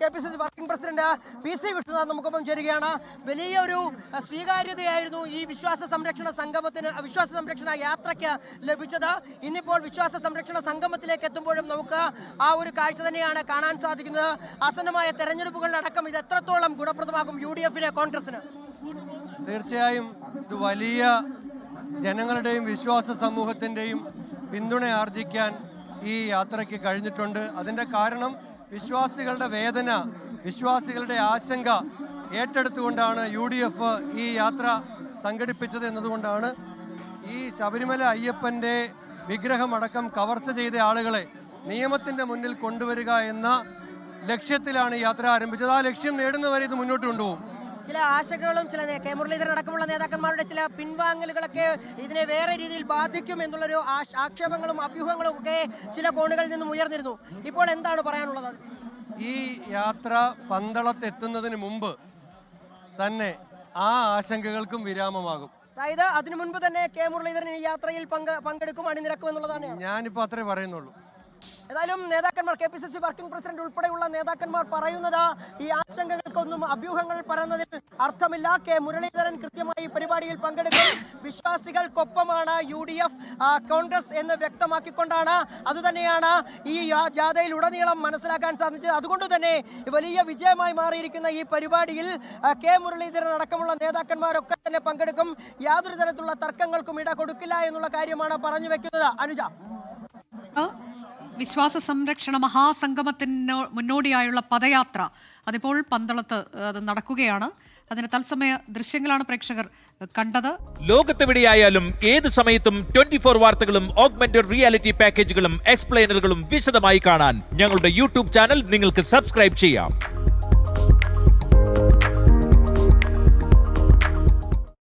K P C C working president P C Vishnunath നമുക്കൊപ്പം ചേരുകയാണ്. വലിയൊരു സ്വീകാര്യതയായിരുന്നു ഈ വിശ്വാസ സംരക്ഷണ സംഗമത്തിന് വിശ്വാസ സംരക്ഷണ യാത്രയ്ക്ക് ലഭിച്ചത്. ഇന്നിപ്പോൾ വിശ്വാസ സംരക്ഷണ സംഗമത്തിലേക്ക് എത്തുമ്പോഴും നമുക്ക് ആ ഒരു കാഴ്ച തന്നെയാണ് കാണാൻ സാധിക്കുന്നത്. ആസന്നമായ തെരഞ്ഞെടുപ്പുകളിലടക്കം ഇത് എത്രത്തോളം ഗുണപ്രദമാകും യു ഡി എഫിന് കോൺഗ്രസിന് തീർച്ചയായും ഇത് വലിയ ജനങ്ങളുടെയും വിശ്വാസ സമൂഹത്തിന്റെയും പിന്തുണ ആർജിക്കാൻ ഈ യാത്രയ്ക്ക് കഴിഞ്ഞിട്ടുണ്ട്. അതിന്റെ കാരണം വിശ്വാസികളുടെ വേദന വിശ്വാസികളുടെ ആശങ്ക ഏറ്റെടുത്തുകൊണ്ടാണ് യു ഡി എഫ് ഈ യാത്ര സംഘടിപ്പിച്ചത് എന്നതുകൊണ്ടാണ് ഈ ശബരിമല അയ്യപ്പന്റെ വിഗ്രഹമടക്കം കവർച്ച ചെയ്ത ആളുകളെ നിയമത്തിന്റെ മുന്നിൽ കൊണ്ടുവരിക എന്ന ലക്ഷ്യത്തിലാണ് യാത്ര ആരംഭിച്ചത്. ആ ലക്ഷ്യം നേടുന്നവരെ ഇത് മുന്നോട്ട് കൊണ്ടുപോകും. ചില ആശങ്കകളും ചില കെ മുരളീധരൻ അടക്കമുള്ള നേതാക്കന്മാരുടെ ചില പിൻവാങ്ങലുകളൊക്കെ ഇതിനെ വേറെ രീതിയിൽ ബാധിക്കും എന്നുള്ളൊരു ആക്ഷേപങ്ങളും അഭ്യൂഹങ്ങളും ഒക്കെ ചില കോണുകളിൽ നിന്നും ഉയർന്നിരുന്നു. ഇപ്പോൾ എന്താണ് പറയാനുള്ളത്? ഈ യാത്ര പന്തളത്തെത്തുന്നതിന് മുമ്പ് തന്നെ ആ ആശങ്കകൾക്കും വിരാമമാകും. അതായത് അതിനു മുൻപ് തന്നെ കെ മുരളീധരൻ ഈ യാത്രയിൽ പങ്ക പങ്കെടുക്കും അണിനിരക്കും എന്നുള്ളതാണ്. ഞാനിപ്പോൾ അത്രേ പറയുന്നുള്ളൂ. ഏതായാലും നേതാക്കന്മാർ K P C C working president ഉൾപ്പെടെയുള്ള നേതാക്കന്മാർ പറയുന്നത് ഈ ആശങ്കകൾക്കൊന്നും അഭ്യൂഹങ്ങൾ പറയുന്നതിൽ അർത്ഥമില്ല. കെ മുരളീധരൻ കൃത്യമായി പരിപാടിയിൽ പങ്കെടുക്കും. വിശ്വാസികൾക്കൊപ്പമാണ് യു ഡി എഫ് കോൺഗ്രസ് എന്ന് വ്യക്തമാക്കിക്കൊണ്ടാണ് അതുതന്നെയാണ് ഈ ജാഥയിൽ ഉടനീളം മനസ്സിലാക്കാൻ സാധിച്ചത്. അതുകൊണ്ട് തന്നെ വലിയ വിജയമായി മാറിയിരിക്കുന്ന ഈ പരിപാടിയിൽ കെ മുരളീധരൻ അടക്കമുള്ള നേതാക്കന്മാരൊക്കെ തന്നെ പങ്കെടുക്കും. യാതൊരു തരത്തിലുള്ള തർക്കങ്ങൾക്കും ഇട കൊടുക്കില്ല എന്നുള്ള കാര്യമാണ് പറഞ്ഞു വെക്കുന്നത്. അനുജ. വിശ്വാസ സംരക്ഷണ മഹാസംഗമത്തിന് മുന്നോടിയായുള്ള പദയാത്ര. അതിപ്പോൾ പന്തളത്ത് അത് നടക്കുകയാണ്. അതിന് തത്സമയ ദൃശ്യങ്ങളാണ് പ്രേക്ഷകർ കണ്ടത്. ലോകത്തെവിടെയായാലും ഏത് സമയത്തും ട്വന്റി ഫോർ വാർത്തകളും ഓഗ്മെന്റഡ് റിയാലിറ്റി പാക്കേജുകളും എക്സ്പ്ലെയിനറുകളും വിശദമായി കാണാൻ ഞങ്ങളുടെ യൂട്യൂബ് ചാനൽ നിങ്ങൾക്ക് സബ്സ്ക്രൈബ് ചെയ്യാം.